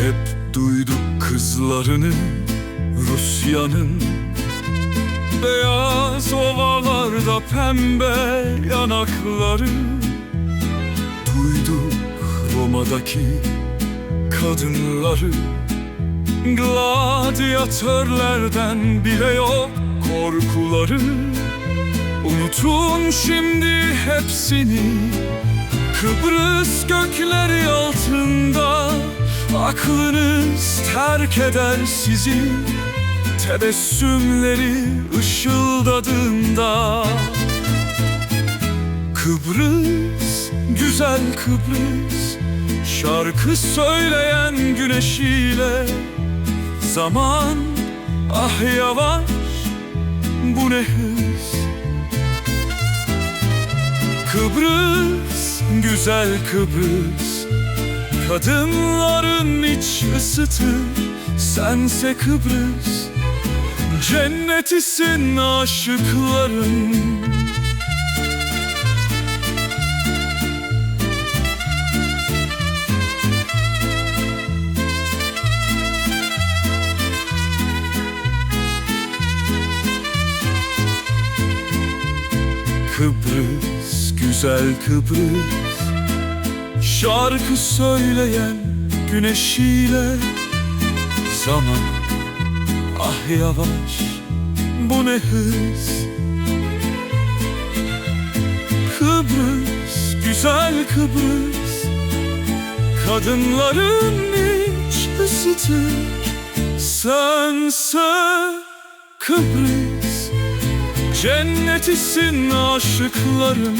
Hep duyduk kızlarını Rusya'nın. Beyaz ovalarda pembe yanakları. Duyduk Roma'daki kadınları. Gladyatörlerden bile yok korkuları. Unutun şimdi hepsini Kıbrıs gökleri altında Aklınız terk eder sizi Tebessümleri ışıldadığında. Kıbrıs, güzel Kıbrıs Şarkı söyleyen güneşiyle Zaman ah yavaş bu ne hız? Kıbrıs, güzel Kıbrıs Kadınların iç ısıtır Sense Kıbrıs. Cennetisin aşıkların. Kıbrıs, güzel Kıbrıs Şarkı söyleyen güneşiyle Zaman ah yavaş bu ne hız? Kıbrıs, güzel Kıbrıs Kadınların iç ısıtır Sense Kıbrıs Cennetisin aşıkların